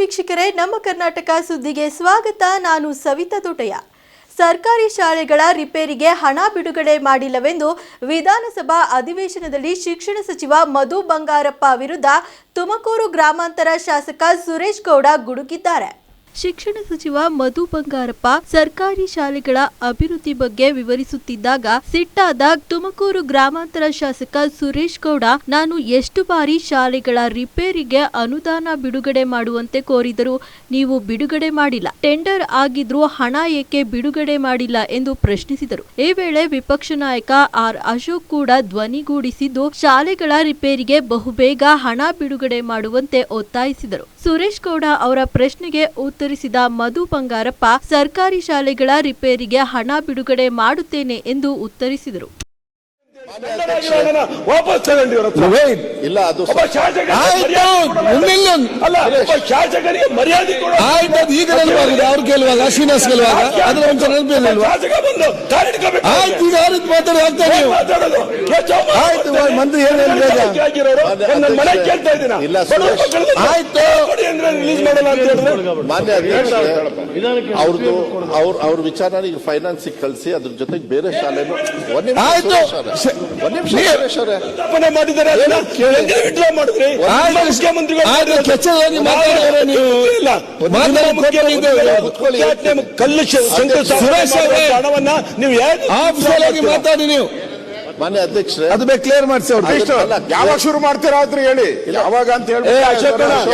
ವೀಕ್ಷಕರೇ, ನಮ್ಮ ಕರ್ನಾಟಕ ಸುದ್ದಿಗೆ ಸ್ವಾಗತ. ನಾನು ಸವಿತಾ ದೊಡ್ಡಯ್ಯ ಸರ್ಕಾರಿ ಶಾಲೆಗಳ ರಿಪೇರಿಗೆ ಹಣ ಬಿಡುಗಡೆ ಮಾಡಿಲ್ಲವೆಂದು ವಿಧಾನಸಭಾ ಅಧಿವೇಶನದಲ್ಲಿ ಶಿಕ್ಷಣ ಸಚಿವ ಮಧು ಬಂಗಾರಪ್ಪ ವಿರುದ್ಧ ತುಮಕೂರು ಗ್ರಾಮಾಂತರ ಶಾಸಕ ಸುರೇಶ್ ಗೌಡ ಗುಡುಗಿದ್ದಾರೆ ಶಿಕ್ಷಣ ಸಚಿವ ಮಧು ಬಂಗಾರಪ್ಪ ಸರ್ಕಾರಿ ಶಾಲೆಗಳ ಅಭಿವೃದ್ಧಿ ಬಗ್ಗೆ ವಿವರಿಸುತ್ತಿದ್ದಾಗ ಸಿಟ್ಟಾದ ತುಮಕೂರು ಗ್ರಾಮಾಂತರ ಶಾಸಕ ಸುರೇಶ್ ಗೌಡ, ನಾನು ಎಷ್ಟು ಬಾರಿ ಶಾಲೆಗಳ ರಿಪೇರಿಗೆ ಅನುದಾನ ಬಿಡುಗಡೆ ಮಾಡುವಂತೆ ಕೋರಿದರು ನೀವು ಬಿಡುಗಡೆ ಮಾಡಿಲ್ಲ. ಟೆಂಡರ್ ಆಗಿದ್ರೂ ಹಣ ಏಕೆ ಬಿಡುಗಡೆ ಮಾಡಿಲ್ಲ? ಎಂದು ಪ್ರಶ್ನಿಸಿದರು. ಈ ವೇಳೆ ವಿಪಕ್ಷ ನಾಯಕ ಆರ್. ಅಶೋಕ್ ಕೂಡ ಧ್ವನಿಗೂಡಿಸಿದ್ದು ಶಾಲೆಗಳ ರಿಪೇರಿಗೆ ಬಹುಬೇಗ ಹಣ ಬಿಡುಗಡೆ ಮಾಡುವಂತೆ ಒತ್ತಾಯಿಸಿದರು. ಸುರೇಶ್ ಗೌಡ ಅವರ ಪ್ರಶ್ನೆಗೆ ಉತ್ತರಿಸಿದ ಮಧು ಬಂಗಾರಪ್ಪ ಸರ್ಕಾರಿ ಶಾಲೆಗಳ ರಿಪೇರಿಗೆ ಹಣ ಬಿಡುಗಡೆ ಮಾಡುತ್ತೇನೆ ಎಂದು ಉತ್ತರಿಸಿದರು. ವಾಪಸ್ ತಗೊಂಡು. ಇಲ್ಲ ಅದು. ಅಲ್ಲ ಶಾಸಕರಿಗೆ ಮರ್ಯಾದೆ. ಆಯ್ತು ಅದು ಈಗ ನೆನಪಾಗಿದೆ. ಅವ್ರು ಕೇಳುವಾಗ ಶ್ರೀನಿವಾಸ್ ಕೇಳುವಾಗ ಅದ್ರ ಒಂಚೂರು ನೆನಪಿರ್ಲಿಲ್ವಾ ಆಯ್ತು ಈಗ ಮಾತಾಡಿ? ಆಯ್ತು. ಮಂತ್ರಿ ಏನ್ ಇಲ್ಲ, ಆಯ್ತು. ರಿಲೀಸ್ ಮಾಡಲ್ಲ ಅಂತ ಹೇಳಿದ್ರೆ? ಮಾನ್ಯ ಅಧ್ಯಕ್ಷ ಅವ್ರದ್ದು ಅವ್ರ ಅವ್ರ ವಿಚಾರ ಈಗ ಫೈನಾನ್ಸಿಗೆ ಕಳಿಸಿ ಅದ್ರ ಜೊತೆಗೆ ಬೇರೆ ಶಾಲೆ ಆಯ್ತು. ಸುರೇಶ್ ಅವರೇ. ಸ- ಒಂದ್ ನಿಮಿಷ ನೀ- ಸುರೇಶ್ ಅವರೇ. ತಪ್ಪನೆ ಮಾಡಿದ್ದಾರೆ ಅದನ್ನ ಹೆಂಗೆ withdraw ಮಾಡಿದ್ರಿ ಆಯ್ತು. ಮುಖ್ಯಮಂತ್ರಿಗಳು ಆಯ್ತು, ಮಾಡಿರೋದು. ಕೆಚ್ಚಲಾಗಿ ಮಾತಾಡಿದ್ರೆ ನೀವು ಇಲ್ಲ ಮಾತಾಡಿ ಕೂತ್ಕೊಳ್ಳಿ. ಕಲ್ಲು ಶ- ಶಂಕುಸ್ಥಾಪನೆ ಸುರೇಶ್ ಅವರೇ. ಮಾಡಿರೋ ಹಣವನ್ನ ನೀವು ಹೇಗೆ ಆಫೀಸಲ್ಲಿ ಮಾತಾಡಿ ನೀವು ಮಾನ್ಯ ಅಧ್ಯಕ್ಷರೇ ಅದು ಬೇಕು ಕ್ಲಿಯರ್ ಮಾಡಿಸಿ ಅವ್ರು. ಅಲ್ಲ, ಯಾವಾಗ ಶುರು ಮಾಡ್ತೀರಾ ಆದ್ರೆ ಹೇಳಿ? ಯಾವಾಗ ಅಂತ ಹೇಳಿ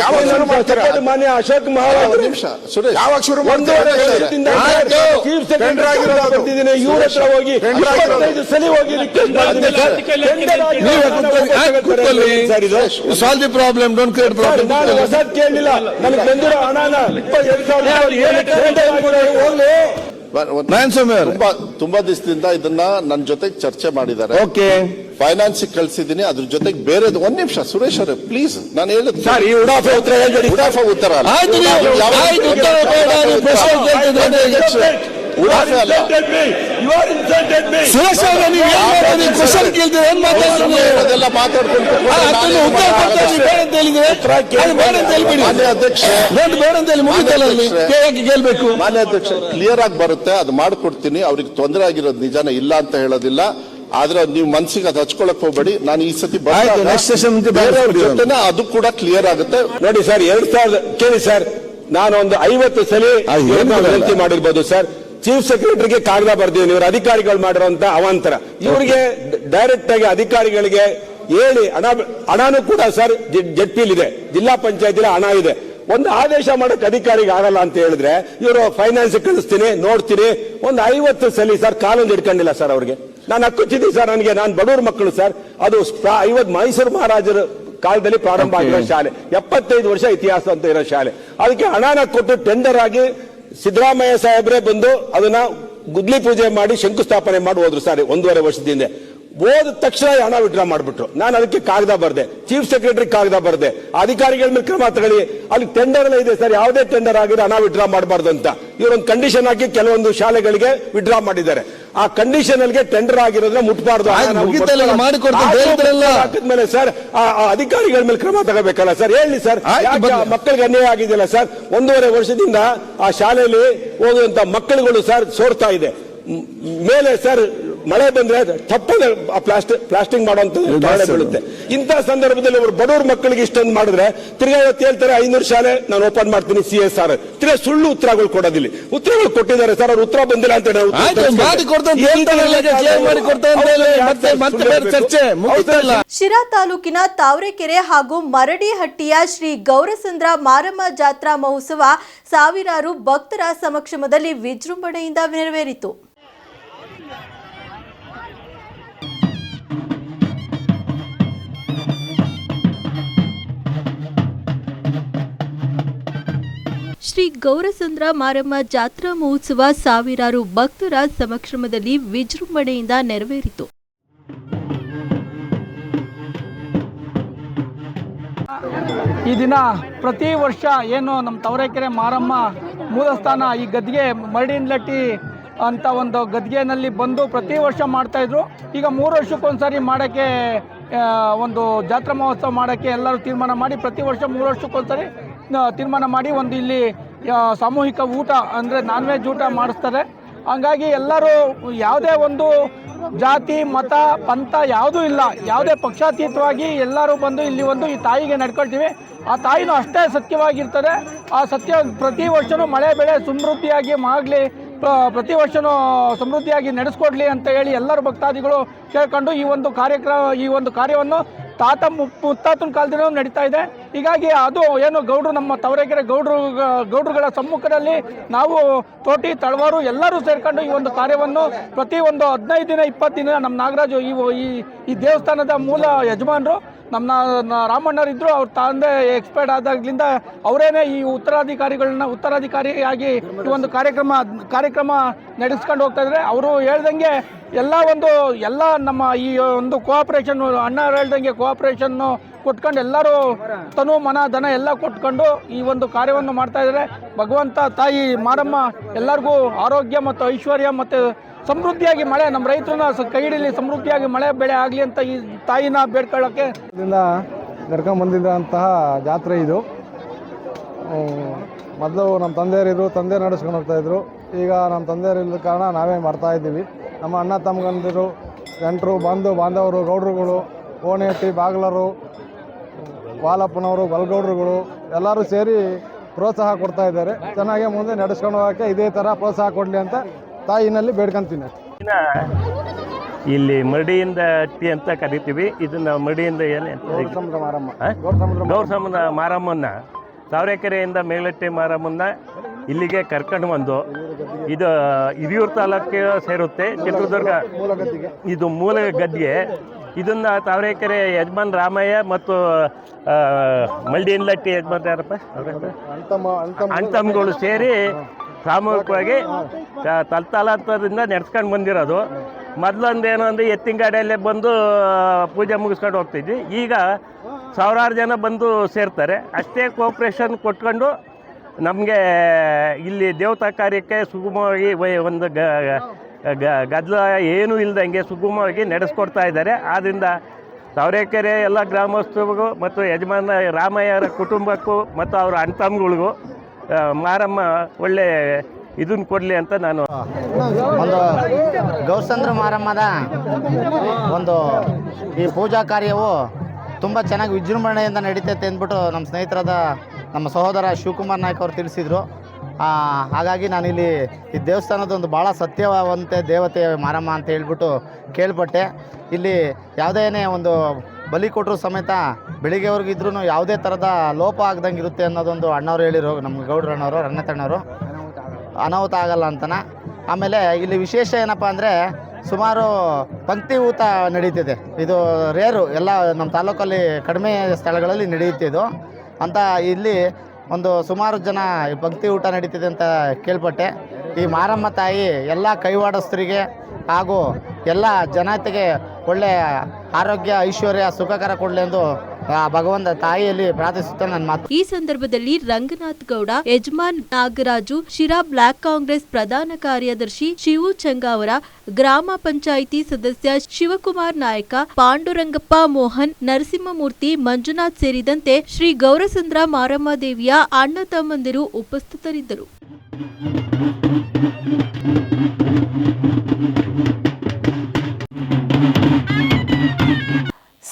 ಯಾವಾಗ ಶುರು ಮಾಡ್ತೀರಾ? ಚಪ್ಪಲಿ ಮಾನ್ಯ ಅಶೋಕ್ ಮಹಾರಾಜ್ ನಿಮಿಷ ಸುರೇಶ್. ಯಾವಾಗ ಶುರು ಮಾಡ್ತೀರಾ. Chief secretary. ಬರ್ತಿದ್ದೀನಿ ಇವ್ರ ಹತ್ರ ಹೋಗಿ. ಇಪ್ಪತ್ತೈದು ಸಲ ಹೋಗಿ solve the problem don't create problem ನಾನು ಹೊಸದ್ ಕೇಳಿಲ್ಲ ನನಗೆ ಬಂದಿರೋ ಹಣನ ಇಪ್ಪತ್ತೆರಡು ಸಾವಿರ ಹೋಗ್ಲಿ. ತುಂಬಾ ತುಂಬಾ ದಿವಸದಿಂದ ಇದನ್ನ ನನ್ನ ಜೊತೆಗೆ ಚರ್ಚೆ ಮಾಡಿದ್ದಾರೆ. ಓಕೆ. ಫೈನಾನ್ಸ್ ಕಳ್ಸಿದೀನಿ ಅದ್ರ ಜೊತೆಗೆ ಬೇರೆ ಒಂದ್ ನಿಮಿಷ ಸುರೇಶ್ ಅವರೇ ಪ್ಲೀಸ್ ನಾನು ಹೇಳಿದ್ ಸರ್ ಈ ಉಡಾಫೆ ಉತ್ತರ ಉಡಾಫ ಉತ್ತರ ಸುರೇಶ್ ಅವರೇ ನೀವು ಏನ್ ಕ್ವಶನ್ ಕೇಳ್ತೀರಿ ಏನ್ ಮಾತಾಡ್ತೀರಿ ಅದೆಲ್ಲ ಮಾತಾಡ್ಕೊಂಡು ಉತ್ತರ ಕೊಡ್ತಾ ಬೇಡ ಅಂತ ಹೇಳಿದ್ರೆ ಅದು ಬೇಡ ಅಂತ ಹೇಳ್ಬಿಡಿ ಮಾನ್ಯ ಅಧ್ಯಕ್ಷ ನೋಡಿ ಬೇಡ ಅಂತ ಹೇಳಿ ಮುಗಿತಲ್ಲ ಅಲ್ಲಿ ಮಾನ್ಯ ಯಾಕೆ ಕೇಳ್ಬೇಕು ಮಾನ್ಯ ಅಧ್ಯಕ್ಷ ಕ್ಲಿಯರ್ ಆಗಿ ಬರುತ್ತೆ ಅದು ಮಾಡ್ಕೊಡ್ತೀನಿ. ಅವ್ರಿಗೆ ತೊಂದರೆ ಆಗಿರೋದು ನಿಜಾನ ಇಲ್ಲ ಅಂತ ಹೇಳೋದಿಲ್ಲ. ಆದ್ರೆ ನೀವು ಮನ್ಸಿಗೆ ಅದು ಹಚ್ಕೊಳಕ್ ಹೋಗ್ಬೇಡಿ. ನಾನು ಈ ಸತಿ ಬರ್ತೇನೆ. ಜೊತೆನೆ ಅದು ಕೂಡ ಕ್ಲಿಯರ್ ಆಗುತ್ತೆ. ನೋಡಿ ಸರ್ ಎರಡ್ ಸಾವಿರದ ಕೇಳಿ ಸರ್ ನಾನು ಒಂದು ಐವತ್ತು ಸಲ ವಿನಂತಿ ಮಾಡಿರ್ಬೋದು ಸರ್. ಚೀಫ್ ಸೆಕ್ರೆಟರಿಗೆ ಕಾಗದ ಬರ್ದಿದ್ದೀನಿ. ಇವರು ಅಧಿಕಾರಿಗಳು ಮಾಡಿರುವಂತ ಅವಾಂತರ. ಇವರಿಗೆ ಡೈರೆಕ್ಟ್ ಆಗಿ ಅಧಿಕಾರಿಗಳಿಗೆ ಹೇಳಿ ಹಣ ಹಣನೂ ಕೂಡ ಸರ್ ಜೆಡ್ ಇದೆ ಜಿಲ್ಲಾ ಪಂಚಾಯತಿಲಿ ಹಣ ಇದೆ. ಒಂದು ಆದೇಶ ಮಾಡಕ್ ಅಧಿಕಾರಿಗೆ ಆಗಲ್ಲ ಅಂತ ಹೇಳಿದ್ರೆ ಇವರು ಫೈನಾನ್ಸ್ ಕಳಿಸ್ತೀನಿ ನೋಡ್ತೀನಿ. ಒಂದು ಐವತ್ತು ಸಲ ಸರ್ ಕಾಲೊಂದು ಹಿಡ್ಕೊಂಡಿಲ್ಲ ಸರ್ ಅವ್ರಿಗೆ. ನಾನು ಹಕ್ಕುಚ್ಚಿದ್ದೀನಿ ಸರ್ ನನಗೆ. ನಾನು ಬಡವ್ರ ಮಕ್ಕಳು ಸರ್. ಅದು ಐವತ್ತು ಮೈಸೂರು ಮಹಾರಾಜರ ಕಾಲದಲ್ಲಿ ಪ್ರಾರಂಭ ಆಗಿರೋ ಶಾಲೆ. ಎಪ್ಪತ್ತೈದು ವರ್ಷ ಇತಿಹಾಸ ಅಂತ ಇರೋ ಶಾಲೆ. ಅದಕ್ಕೆ ಹಣನ ಕೊಟ್ಟು ಟೆಂಡರ್ ಆಗಿ ಸಿದ್ದರಾಮಯ್ಯ ಸಾಹೇಬ್ರೆ ಬಂದು ಅದನ್ನ ಗುದ್ಲಿ ಪೂಜೆ ಮಾಡಿ ಶಂಕುಸ್ಥಾಪನೆ ಮಾಡಿ ಹೋದ್ರು ಸರ್ ಒಂದೂವರೆ ವರ್ಷದಿಂದ ಹೋದ ತಕ್ಷಣ ಹಣ ವಿಡ್ರಾ ಮಾಡ್ಬಿಟ್ರು. ನಾನು ಅದಕ್ಕೆ ಕಾಗದ ಬರ್ದೆ. ಚೀಫ್ ಸೆಕ್ರೆಟರಿ ಕಾಗದ ಬರ್ದೆ. ಅಧಿಕಾರಿಗಳ ಮೇಲೆ ಕ್ರಮ ತಗೊಳ್ಳಿ. ಅಲ್ಲಿ ಟೆಂಡರ್ ಎಲ್ಲ ಇದೆ ಸರ್. ಯಾವುದೇ ಟೆಂಡರ್ ಆಗಿರೋ ಹಣ ವಿಡ್ರಾ ಮಾಡಬಾರ್ದು ಅಂತ. ಇವರೊಂದು ಕಂಡೀಷನ್ ಹಾಕಿ ಕೆಲವೊಂದು ಶಾಲೆಗಳಿಗೆ ವಿಡ್ರಾ ಮಾಡಿದ್ದಾರೆ. ಆ ಕಂಡೀಷನ್ ಅಲ್ಲಿ ಟೆಂಡರ್ ಆಗಿರೋದ್ರೆ ಮುಟ್ಬಾರ್ದು. ಮೇಲೆ. ಹಾಕಿದ್ಮೇಲೆ ಸರ್ ಆ ಅಧಿಕಾರಿಗಳ ಮೇಲೆ ಕ್ರಮ ತಗೋಬೇಕಲ್ಲ ಸರ್? ಹೇಳಿ ಸರ್. ಮಕ್ಕಳಿಗೆ ಅನ್ಯಾಯ ಆಗಿದೆಯಲ್ಲ ಸರ್? ಒಂದೂವರೆ ವರ್ಷದಿಂದ ಆ ಶಾಲೆಯಲ್ಲಿ ಹೋಗುವಂತ ಮಕ್ಕಳುಗಳು ಸರ್ ಸೋರ್ತಾ ಇದೆ. ಮೇಲೆ ಸರ್ ಮಳೆ ಬಂದ್ರೆ ತಪ್ಪದೆ ಪ್ಲಾಸ್ಟಿಕ್ ಪ್ಲಾಸ್ಟಿಂಗ್ ಮಾಡುವಂತ ಕಾರಣ ಬೀಳುತ್ತೆ. ಇಂಥ ಸಂದರ್ಭದಲ್ಲಿ ಅವರು ಬಡವ್ರ ಮಕ್ಕಳಿಗೆ ಇಷ್ಟೊಂದು ಮಾಡಿದ್ರೆ ತಿರ್ಗಾ ಇವತ್ತು ಹೇಳ್ತಾರೆ ಐನೂರು ಶಾಲೆ ನಾನು ಓಪನ್ ಮಾಡ್ತೀನಿ ಸಿ ಎಸ್ ಆರ್ ತಿರ್ಗಾ ಸುಳ್ಳು ಉತ್ತರಗಳು ಕೊಡೋದಿಲ್ಲ. ಉತ್ತರಗಳು ಕೊಟ್ಟಿದ್ದಾರೆ ಸರ್ ಅವ್ರು ಉತ್ತರ ಬಂದಿಲ್ಲ ಅಂತ ನಾವು ಆಯ್ತು ತೋರಿಸ್ಬೇಕು. ಮಾಡಿ ಕೊಡ್ತಾ ಅಂತ ಈ ಹೇಳ್ತಾರಲ್ಲ ಮಾಡಿ ಕೊಡ್ತಾ ಅಂತ ಹೇಳಿ ಹೌದು, ಮತ್ತೆ ಮತ್ತೆ ಚರ್ಚೆ ಮುಗಿತಲ್ಲ. ಶಿರಾ ತಾಲೂಕಿನ ತಾವರೆಕೆರೆ ಹಾಗೂ ಮರಡಿಹಟ್ಟಿಯ ಶ್ರೀ ಗೌರಸಂದ್ರ ಮಾರಮ್ಮ ಜಾತ್ರಾ ಮಹೋತ್ಸವ ಸಾವಿರಾರು ಭಕ್ತರ ಸಮಕ್ಷಮದಲ್ಲಿ ವಿಜೃಂಭಣೆಯಿಂದ ನೆರವೇರಿತು. ಶ್ರೀ ಗೌರಸಂದ್ರ ಮಾರಮ್ಮ ಜಾತ್ರಾ ಮಹೋತ್ಸವ ಸಾವಿರಾರು ಭಕ್ತರ ಸಮಕ್ಷಮದಲ್ಲಿ ವಿಜೃಂಭಣೆಯಿಂದ ನೆರವೇರಿತು. ಈ ದಿನ ಪ್ರತಿ ವರ್ಷ ಏನು ನಮ್ಮ ತವರೆಕೆರೆ ಮಾರಮ್ಮ ಮೂಲಸ್ಥಾನ ಈ ಗದ್ಗೆ ಮರಡಿನ್ಲಟ್ಟಿ ಅಂತ ಒಂದು ಗದ್ಗೆನಲ್ಲಿ ಬಂದು ಪ್ರತಿ ವರ್ಷ ಮಾಡ್ತಾಯಿದ್ರು ಈಗ ಮೂರು ವರ್ಷಕ್ಕೊಂದ್ಸರಿ ಮಾಡೋಕ್ಕೆ ಒಂದು ಜಾತ್ರಾ ಮಹೋತ್ಸವ ಮಾಡೋಕ್ಕೆ ಎಲ್ಲರೂ ತೀರ್ಮಾನ ಮಾಡಿ ಪ್ರತಿ ವರ್ಷ ಮೂರು ವರ್ಷಕ್ಕೊಂದ್ಸರಿ ತೀರ್ಮಾನ ಮಾಡಿ ಒಂದು ಇಲ್ಲಿ ಸಾಮೂಹಿಕ ಊಟ ಅಂದರೆ ನಾನ್ ವೆಜ್ ಊಟ ಮಾಡಿಸ್ತಾರೆ. ಹಂಗಾಗಿ ಎಲ್ಲರೂ ಯಾವುದೇ ಒಂದು ಜಾತಿ, ಮತ, ಪಂಥ ಯಾವುದೂ ಇಲ್ಲ. ಯಾವುದೇ ಪಕ್ಷಾತೀತವಾಗಿ ಎಲ್ಲರೂ ಬಂದು ಇಲ್ಲಿ ಒಂದು ಈ ತಾಯಿಗೆ ನಡ್ಕೊಳ್ತೀವಿ. ಆ ತಾಯಿನೂ ಅಷ್ಟೇ ಸತ್ಯವಾಗಿರ್ತದೆ. ಆ ಸತ್ಯ ಪ್ರತಿ ವರ್ಷವೂ ಮಳೆ, ಬೆಳೆ ಸಮೃದ್ಧಿಯಾಗಿ ಮಾಡಲಿ ಪ್ರತಿ ವರ್ಷವೂ ಸಮೃದ್ಧಿಯಾಗಿ ನಡೆಸ್ಕೊಡ್ಲಿ ಅಂತ ಹೇಳಿ ಎಲ್ಲರೂ ಭಕ್ತಾದಿಗಳು ಕೇಳ್ಕೊಂಡು ಈ ಒಂದು ಕಾರ್ಯಕ್ರಮ, ಈ ಒಂದು ಕಾರ್ಯವನ್ನು ತಾತ ಮುತ್ತಾತನ ಕಾಲದಿಂದ ನಡೀತಾ ಇದೆ. ಹೀಗಾಗಿ ಅದು ಏನು ಗೌಡ್ರು ನಮ್ಮ ತವರೆಗೆರೆ ಗೌಡ್ರು, ಗೌಡ್ರುಗಳ ಸಮ್ಮುಖದಲ್ಲಿ ನಾವು ತೋಟಿ, ತಳವಾರು ಎಲ್ಲರೂ ಸೇರ್ಕೊಂಡು ಈ ಒಂದು ಕಾರ್ಯವನ್ನು ಪ್ರತಿ ಒಂದು ಹದಿನೈದು ದಿನ, ಇಪ್ಪತ್ತು ದಿನ ನಮ್ಮ ನಾಗರಾಜು ಈ ಈ ದೇವಸ್ಥಾನದ ಮೂಲ ಯಜಮಾನರು ನಮ್ಮ ರಾಮಣ್ಣರಿದ್ದರು ಅವ್ರ ತಂದೆ ಎಕ್ಸ್ಪೈರ್ಡ್ ಆದಾಗ್ಲಿಂದ ಅವರೇನೆ ಈ ಉತ್ತರಾಧಿಕಾರಿಗಳನ್ನ ಉತ್ತರಾಧಿಕಾರಿಯಾಗಿ ಈ ಒಂದು ಕಾರ್ಯಕ್ರಮ ಕಾರ್ಯಕ್ರಮ ನಡೆಸ್ಕೊಂಡು ಹೋಗ್ತಾ ಇದ್ದಾರೆ ಅವರು ಹೇಳ್ದಂಗೆ ಎಲ್ಲ ಒಂದು, ಎಲ್ಲ ನಮ್ಮ ಈ ಒಂದು ಕೋಆಪರೇಷನ್ ಅಣ್ಣ ಹೇಳ್ದಂಗೆ ಕೋಆಪರೇಷನ್ನು ಕೊಟ್ಕೊಂಡು ಎಲ್ಲರೂ ತನು, ಮನ, ಧನ ಎಲ್ಲ ಕೊಟ್ಕೊಂಡು ಈ ಒಂದು ಕಾರ್ಯವನ್ನು ಮಾಡ್ತಾ ಇದ್ದಾರೆ ಭಗವಂತ, ತಾಯಿ, ಮಾರಮ್ಮ ಎಲ್ಲರಿಗೂ ಆರೋಗ್ಯ ಮತ್ತು ಐಶ್ವರ್ಯ ಮತ್ತು ಸಮೃದ್ಧಿಯಾಗಿ ಮಳೆ ನಮ್ಮ ರೈತರನ್ನ ಕೈ ಹಿಡೀಲಿ, ಸಮೃದ್ಧಿಯಾಗಿ ಮಳೆ ಬೆಳೆ ಆಗಲಿ ಅಂತ ಈ ತಾಯಿನ ಬೇಡ್ಕೊಳ್ಳೋಕ್ಕೆ ಇದರಿಂದ ಕರ್ಕೊಂಬಂದಿದ್ದಂತಹ ಬಂದಿದ್ದಂತಹ ಜಾತ್ರೆ ಇದು. ಮೊದಲು ನಮ್ಮ ತಂದೆಯರಿದ್ರು ತಂದೆ ನಡೆಸ್ಕೊಂಡು ಹೋಗ್ತಾ ಇದ್ರು. ಈಗ ನಮ್ಮ ತಂದೆಯರಿಲ್ಲದ ಕಾರಣ ನಾವೇ ಮಾಡ್ತಾ ಇದ್ದೀವಿ. ನಮ್ಮ ಅಣ್ಣ ತಮ್ಮಗಂದಿರು ಗಂಟರು ಬಂಧು, ಬಾಂಧವರು, ಗೌಡ್ರುಗಳು ಕೋಣೆಟ್ಟಿ ಬಾಗ್ಲರು, ವಾಲಪ್ಪನವರು, ಬಲ್ಗೌಡ್ರುಗಳು ಎಲ್ಲರೂ ಸೇರಿ ಪ್ರೋತ್ಸಾಹ ಕೊಡ್ತಾ ಇದ್ದಾರೆ. ಚೆನ್ನಾಗಿ ಮುಂದೆ ನಡೆಸ್ಕೊಂಡು ಹೋಗೋಕ್ಕೆ ಇದೇ ಥರ ಪ್ರೋತ್ಸಾಹ ಕೊಡಲಿ ಅಂತ ತಾಯಿನಲ್ಲಿ ಬೇಡ್ಕೊಂತೀನಿ. ಇಲ್ಲಿ ಮರಡಿಯಿಂದ ಅಟ್ಟಿ ಅಂತ ಕರಿತೀವಿ. ಇದನ್ನ ಮರಡಿಯಿಂದ ಏನು ಸಮುದ್ರ ಮಾರಮ್ಮ. ಆ? ಗೌಡ ಸಮುದ್ರ ಗೌರ ಸಮುದ್ರ ಮಾರಮ್ಮನ್ನ ತಾವರೆಕೆರೆಯಿಂದ ಮೇಲಟ್ಟಿ ಮಾರಮ್ಮನ್ನ ಇಲ್ಲಿಗೆ ಕರ್ಕೊಂಡು ಬಂದು ಇದು ಹಿರಿಯೂರು ತಾಲೂಕಿಗೆ ಸೇರುತ್ತೆ. ಚಿತ್ರದುರ್ಗ. ಇದು ಮೂಲ ಗದ್ದೆ ಇದನ್ನ ತಾವರೆಕೆರೆ ಯಜಮಾನ್ ರಾಮಯ್ಯ ಮತ್ತು ಮಲ್ಡಿ ಇನ್ಲಟ್ಟಿ ಯಜಮಾನ್ ಯಾರಪ್ಪ? ಅಂತಮ್ಗಳು ಸೇರಿ ಸಾಮೂಹಿಕವಾಗಿ ತ- ತಲತಲಾಂತರದಿಂದ ನಡೆಸ್ಕೊಂಡು ಬಂದಿರೋದು. ಮೊದ್ಲೊಂದು ಏನು ಅಂದರೆ ಎತ್ತಿನ ಗಾಡಿಯಲ್ಲೇ ಬಂದು ಪೂಜೆ ಮುಗಿಸ್ಕೊಂಡು ಹೋಗ್ತಿದ್ವಿ. ಈಗ ಸಾವಿರಾರು ಜನ ಬಂದು ಸೇರ್ತಾರೆ. ಅಷ್ಟೇ ಕೋಪ್ರೇಷನ್ ಕೊಟ್ಕೊಂಡು ನಮಗೆ ಇಲ್ಲಿ ದೇವತಾ ಕಾರ್ಯಕ್ಕೆ ಸುಗಮವಾಗಿ ಒಂದು ಗ ಗದ್ದಲ ಏನೂ ಇಲ್ದಂಗೆ ಸುಗಮವಾಗಿ ನಡೆಸ್ಕೊಡ್ತಾ ಇದ್ದಾರೆ. ಆದ್ದರಿಂದ ತಾವರೆಕೆರೆ ಎಲ್ಲ ಗ್ರಾಮಸ್ಥರಿಗೂ ಮತ್ತು ಯಜಮಾನ ರಾಮಯ್ಯರ ಕುಟುಂಬಕ್ಕೂ ಮತ್ತು ಅವರ ಅಣ್ತಮ್ಗಳಿಗೂ ಆ, ಮಾರಮ್ಮ ಒಳ್ಳೆ ಇದನ್ನ ಕೊಡಲಿ ಅಂತ ನಾನು ಒಂದು ಗೌಸಂದ್ರ ಮಾರಮ್ಮದ ಒಂದು ಈ ಪೂಜಾ ಕಾರ್ಯವು ತುಂಬ ಚೆನ್ನಾಗಿ ವಿಜೃಂಭಣೆಯಿಂದ ನಡೀತೈತೆ ಅಂದ್ಬಿಟ್ಟು ನಮ್ಮ ಸ್ನೇಹಿತರಾದ ನಮ್ಮ ಸಹೋದರ ಶಿವಕುಮಾರ್ ನಾಯ್ಕ ಅವರು ತಿಳಿಸಿದರು. ಹಾಗಾಗಿ ನಾನಿಲ್ಲಿ ಈ ದೇವಸ್ಥಾನದ ಒಂದು ಭಾಳ ಸತ್ಯವಂತೆ ದೇವತೆ ಮಾರಮ್ಮ ಅಂತ ಹೇಳ್ಬಿಟ್ಟು ಕೇಳ್ಪಟ್ಟೆ. ಇಲ್ಲಿ ಯಾವುದೇ ಒಂದು ಬಲಿ ಕೊಟ್ಟರು ಸಮೇತ ಬೆಳಿಗ್ಗೆವರೆಗೂ ಇದ್ರೂ ಯಾವುದೇ ಥರದ ಲೋಪ ಆಗ್ದಂಗೆ ಇರುತ್ತೆ ಅನ್ನೋದೊಂದು ಅಣ್ಣವ್ರು ಹೇಳಿರೋ ನಮ್ಮ ಗೌಡ್ರ ಅಣ್ಣವರು ಅನಾಹುತ ಆಗಲ್ಲ ಅಂತನ. ಆಮೇಲೆ ಇಲ್ಲಿ ವಿಶೇಷ ಏನಪ್ಪ ಅಂದರೆ ಸುಮಾರು ಪಂಕ್ತಿ ಊತ ನಡೀತಿದೆ. ಇದು ರೇರು ಎಲ್ಲ ನಮ್ಮ ತಾಲೂಕಲ್ಲಿ ಕಡಿಮೆ ಸ್ಥಳಗಳಲ್ಲಿ ನಡೆಯುತ್ತಿದ್ದು ಅಂತ ಇಲ್ಲಿ ಒಂದು ಸುಮಾರು ಜನ ಈ ಪಂಕ್ತಿ ಊಟ ನಡೀತಿದೆ ಅಂತ ಕೇಳ್ಪಟ್ಟೆ. ಈ ಮಾರಮ್ಮ ತಾಯಿ ಎಲ್ಲ ಕೈವಾಡಸ್ತರಿಗೆ ಹಾಗೂ ಎಲ್ಲ ಜನತೆಗೆ ಒಳ್ಳೆಯ ಆರೋಗ್ಯ, ಐಶ್ವರ್ಯ, ಸುಖಕರ ಕೊಡಲಿ ಎಂದು ಭಗವಂತ ತಾಯಿಯಲ್ಲಿ ಪ್ರಾರ್ಥಿಸುತ್ತಾ ನನ್ನ ಮಾತು. ಈ ಸಂದರ್ಭದಲ್ಲಿ ರಂಗನಾಥ್ ಗೌಡ, ಯಜಮಾನ್ ನಾಗರಾಜು, ಶಿರಾ ಬ್ಲಾಕ್ ಕಾಂಗ್ರೆಸ್ ಪ್ರಧಾನ ಕಾರ್ಯದರ್ಶಿ ಶಿವು ಚಂಗಾವರ ಗ್ರಾಮ ಪಂಚಾಯಿತಿ ಸದಸ್ಯ ಶಿವಕುಮಾರ್ ನಾಯಕ, ಪಾಂಡುರಂಗಪ್ಪ ಮೋಹನ್, ನರಸಿಂಹಮೂರ್ತಿ ಮಂಜುನಾಥ್ ಸೇರಿದಂತೆ ಶ್ರೀ ಗೌರಸಂದ್ರ ಮಾರಮ್ಮ ದೇವಿಯ ಅಣ್ಣ ತಮ್ಮಂದಿರು ಉಪಸ್ಥಿತರಿದ್ದರು.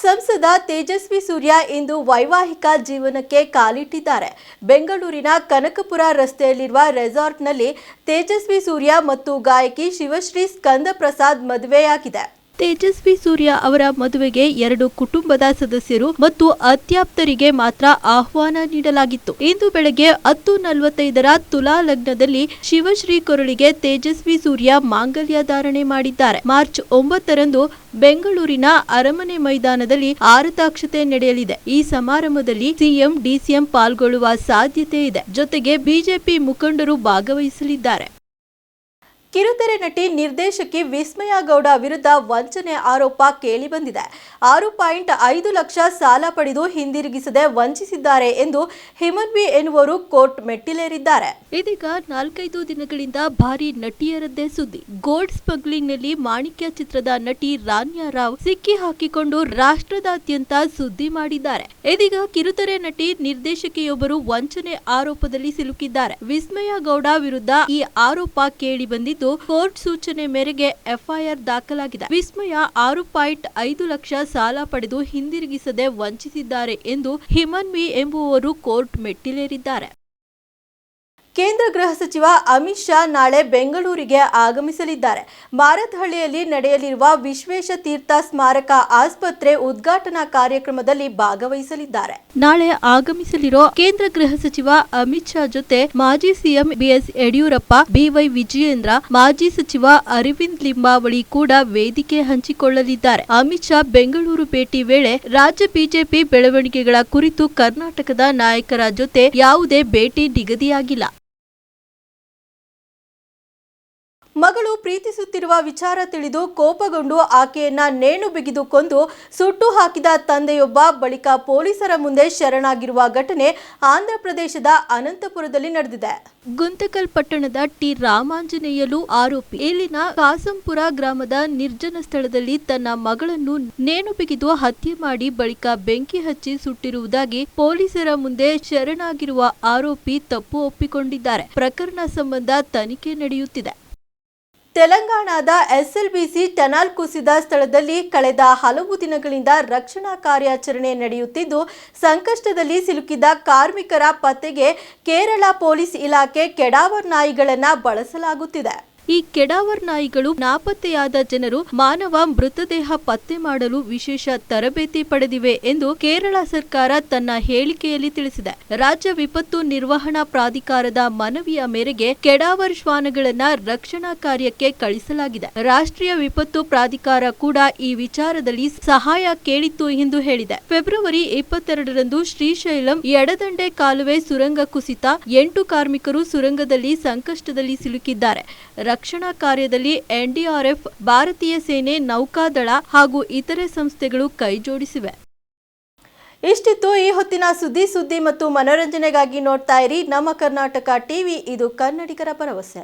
ಸಂಸದ ತೇಜಸ್ವಿ ಸೂರ್ಯ ಇಂದು ವೈವಾಹಿಕ ಜೀವನಕ್ಕೆ ಕಾಲಿಟ್ಟಿದ್ದಾರೆ. ಬೆಂಗಳೂರಿನ ಕನಕಪುರ ರಸ್ತೆಯಲ್ಲಿರುವ ರೆಸಾರ್ಟ್ನಲ್ಲಿ ತೇಜಸ್ವಿ ಸೂರ್ಯ ಮತ್ತು ಗಾಯಕಿ ಶಿವಶ್ರೀ ಸ್ಕಂದ ಪ್ರಸಾದ್ ಮದುವೆಯಾಗಿದೆ. ತೇಜಸ್ವಿ ಸೂರ್ಯ ಅವರ ಮದುವೆಗೆ ಎರಡು ಕುಟುಂಬದ ಸದಸ್ಯರು ಮತ್ತು ಅತ್ಯಾಪ್ತರಿಗೆ ಮಾತ್ರ ಆಹ್ವಾನ ನೀಡಲಾಗಿತ್ತು. ಇಂದು ಬೆಳಗ್ಗೆ ಹತ್ತು ನಲವತ್ತೈದರ ತುಲಾ ಲಗ್ನದಲ್ಲಿ ಶಿವಶ್ರೀ ಕೊರಳಿಗೆ ತೇಜಸ್ವಿ ಸೂರ್ಯ ಮಾಂಗಲ್ಯ ಧಾರಣೆ ಮಾಡಿದ್ದಾರೆ. ಮಾರ್ಚ್ ಒಂಬತ್ತರಂದು ಬೆಂಗಳೂರಿನ ಅರಮನೆ ಮೈದಾನದಲ್ಲಿ ಆರತಾಕ್ಷತೆ ನಡೆಯಲಿದೆ. ಈ ಸಮಾರಂಭದಲ್ಲಿ ಸಿಎಂ, ಡಿಸಿಎಂ ಪಾಲ್ಗೊಳ್ಳುವ ಸಾಧ್ಯತೆ ಇದೆ. ಜೊತೆಗೆ ಬಿಜೆಪಿ ಮುಖಂಡರು ಭಾಗವಹಿಸಲಿದ್ದಾರೆ. ಕಿರುತೆರೆ ನಟಿ ನಿರ್ದೇಶಕಿ ವಿಸ್ಮಯ ಗೌಡ ವಿರುದ್ಧ ವಂಚನೆ ಆರೋಪ ಕೇಳಿಬಂದಿದೆ. ಆರು ಪಾಯಿಂಟ್ ಐದು ಲಕ್ಷ ಸಾಲ ಪಡೆದು ಹಿಂದಿರುಗಿಸದೆ ವಂಚಿಸಿದ್ದಾರೆ ಎಂದು ಹಿಮನ್ವಿ ಎನ್ನುವರು ಕೋರ್ಟ್ ಮೆಟ್ಟಿಲೇರಿದ್ದಾರೆ. ಇದೀಗ ನಾಲ್ಕೈದು ದಿನಗಳಿಂದ ಭಾರಿ ನಟಿಯರದ್ದೇ ಸುದ್ದಿ. ಗೋಲ್ಡ್ ಸ್ಮಗ್ಲಿಂಗ್ನಲ್ಲಿ ಮಾಣಿಕ್ಯ ಚಿತ್ರದ ನಟಿ ರಾನ್ಯಾ ರಾವ್ ಸಿಕ್ಕಿ ಹಾಕಿಕೊಂಡು ರಾಷ್ಟ್ರದಾದ್ಯಂತ ಸುದ್ದಿ ಮಾಡಿದ್ದಾರೆ. ಇದೀಗ ಕಿರುತೆರೆ ನಟಿ ನಿರ್ದೇಶಕಿಯೊಬ್ಬರು ವಂಚನೆ ಆರೋಪದಲ್ಲಿ ಸಿಲುಕಿದ್ದಾರೆ. ವಿಸ್ಮಯ ಗೌಡ ವಿರುದ್ಧ ಈ ಆರೋಪ ಕೇಳಿ ಬಂದಿದ್ದು ಕೋರ್ಟ್ ಸೂಚನೆ ಮೇರೆಗೆ ಎಫ್ಐಆರ್ ದಾಖಲಾಗಿದೆ. ವಿಸ್ಮಯ ಆರು ಪಾಯಿಂಟ್ ಐದು ಲಕ್ಷ ಸಾಲ ಪಡೆದು ಹಿಂದಿರುಗಿಸದೆ ವಂಚಿಸಿದ್ದಾರೆ ಎಂದು ಹಿಮನ್ವಿ ಎಂಬುವವರು ಕೋರ್ಟ್ ಮೆಟ್ಟಿಲೇರಿದ್ದಾರೆ. ಕೇಂದ್ರ ಗೃಹ ಸಚಿವ ಅಮಿತ್ ಶಾ ನಾಳೆ ಬೆಂಗಳೂರಿಗೆ ಆಗಮಿಸಲಿದ್ದಾರೆ. ಮಾರತ್ಹಳ್ಳಿಯಲ್ಲಿ ನಡೆಯಲಿರುವ ವಿಶ್ವೇಶ ತೀರ್ಥ ಸ್ಮಾರಕ ಆಸ್ಪತ್ರೆ ಉದ್ಘಾಟನಾ ಕಾರ್ಯಕ್ರಮದಲ್ಲಿ ಭಾಗವಹಿಸಲಿದ್ದಾರೆ. ನಾಳೆ ಆಗಮಿಸಲಿರೋ ಕೇಂದ್ರ ಗೃಹ ಸಚಿವ ಅಮಿತ್ ಶಾ ಜೊತೆ ಮಾಜಿ CM B S Yediyurappa, B Y Vijayendra, ಮಾಜಿ ಸಚಿವ ಅರವಿಂದ್ ಲಿಂಬಾವಳಿ ಕೂಡ ವೇದಿಕೆ ಹಂಚಿಕೊಳ್ಳಲಿದ್ದಾರೆ. ಅಮಿತ್ ಶಾ ಬೆಂಗಳೂರು ಭೇಟಿ ವೇಳೆ ರಾಜ್ಯ ಬಿಜೆಪಿ ಬೆಳವಣಿಗೆಗಳ ಕುರಿತು ಕರ್ನಾಟಕದ ನಾಯಕರ ಜೊತೆ ಯಾವುದೇ ಭೇಟಿ ನಿಗದಿಯಾಗಿಲ್ಲ. ಮಗಳು ಪ್ರೀತಿಸುತ್ತಿರುವ ವಿಚಾರ ತಿಳಿದು ಕೋಪಗೊಂಡು ಆಕೆಯನ್ನ ನೇಣು ಬಿಗಿದು ಕೊಂದು ಸುಟ್ಟು ಹಾಕಿದ ತಂದೆಯೊಬ್ಬ ಬಳಿಕ ಪೊಲೀಸರ ಮುಂದೆ ಶರಣಾಗಿರುವ ಘಟನೆ ಆಂಧ್ರಪ್ರದೇಶದ ಅನಂತಪುರದಲ್ಲಿ ನಡೆದಿದೆ. ಗುಂತಕಲ್ ಪಟ್ಟಣದ ಟಿ ರಾಮಾಂಜನೇಯಲು ಆರೋಪಿ. ಇಲ್ಲಿನ ಕಾಸಂಪುರ ಗ್ರಾಮದ ನಿರ್ಜನ ಸ್ಥಳದಲ್ಲಿ ತನ್ನ ಮಗಳನ್ನು ನೇಣು ಬಿಗಿದು ಹತ್ಯೆ ಮಾಡಿ ಬಳಿಕ ಬೆಂಕಿ ಹಚ್ಚಿ ಸುಟ್ಟಿರುವುದಾಗಿ ಪೊಲೀಸರ ಮುಂದೆ ಶರಣಾಗಿರುವ ಆರೋಪಿ ತಪ್ಪು ಒಪ್ಪಿಕೊಂಡಿದ್ದಾರೆ. ಪ್ರಕರಣ ಸಂಬಂಧ ತನಿಖೆ ನಡೆಯುತ್ತಿದೆ. ತೆಲಂಗಾಣದ ಎಸ್ಎಲ್ಬಿಸಿ ಟನಲ್ ಕುಸಿದ ಸ್ಥಳದಲ್ಲಿ ಕಳೆದ ಹಲವು ದಿನಗಳಿಂದ ರಕ್ಷಣಾ ಕಾರ್ಯಾಚರಣೆ ನಡೆಯುತ್ತಿದ್ದು, ಸಂಕಷ್ಟದಲ್ಲಿ ಸಿಲುಕಿದ ಕಾರ್ಮಿಕರ ಪತ್ತೆಗೆ ಕೇರಳ ಪೊಲೀಸ್ ಇಲಾಖೆ ಕೆಡಾವರ್ ನಾಯಿಗಳನ್ನು ಬಳಸಲಾಗುತ್ತಿದೆ. ಈ ಕೆಡಾವರ್ ನಾಯಿಗಳು ನಾಪತ್ತೆಯಾದ ಜನರು ಮಾನವ ಮೃತದೇಹ ಪತ್ತೆ ಮಾಡಲು ವಿಶೇಷ ತರಬೇತಿ ಪಡೆದಿವೆ ಎಂದು ಕೇರಳ ಸರ್ಕಾರ ತನ್ನ ಹೇಳಿಕೆಯಲ್ಲಿ ತಿಳಿಸಿದೆ. ರಾಜ್ಯ ವಿಪತ್ತು ನಿರ್ವಹಣಾ ಪ್ರಾಧಿಕಾರದ ಮನವಿಯ ಮೇರೆಗೆ ಕೆಡಾವರ್ ಶ್ವಾನಗಳನ್ನ ರಕ್ಷಣಾ ಕಾರ್ಯಕ್ಕೆ ಕಳಿಸಲಾಗಿದೆ. ರಾಷ್ಟ್ರೀಯ ವಿಪತ್ತು ಪ್ರಾಧಿಕಾರ ಕೂಡ ಈ ವಿಚಾರದಲ್ಲಿ ಸಹಾಯ ಕೇಳಿತ್ತು ಎಂದು ಹೇಳಿದೆ. ಫೆಬ್ರವರಿ ಇಪ್ಪತ್ತೆರಡರಂದು ಶ್ರೀಶೈಲಂ ಎಡದಂಡೆ ಕಾಲುವೆ ಸುರಂಗ ಕುಸಿತ ಎಂಟು ಕಾರ್ಮಿಕರು ಸುರಂಗದಲ್ಲಿ ಸಂಕಷ್ಟದಲ್ಲಿ ಸಿಲುಕಿದ್ದಾರೆ. ರಕ್ಷಣಾ ಕಾರ್ಯದಲ್ಲಿ ಎನ್ಡಿಆರ್ಎಫ್, ಭಾರತೀಯ ಸೇನೆ, ನೌಕಾದಳ ಹಾಗೂ ಇತರೆ ಸಂಸ್ಥೆಗಳು ಕೈಜೋಡಿಸಿವೆ. ಇಷ್ಟಿತ್ತು ಈ ಹೊತ್ತಿನ ಸುದ್ದಿ ಸುದ್ದಿ ಮತ್ತು ಮನೋರಂಜನೆಗಾಗಿ ನೋಡ್ತಾ ಇರಿ ನಮ್ಮ ಕರ್ನಾಟಕ ಟಿವಿ, ಇದು ಕನ್ನಡಿಗರ ಭರವಸೆ.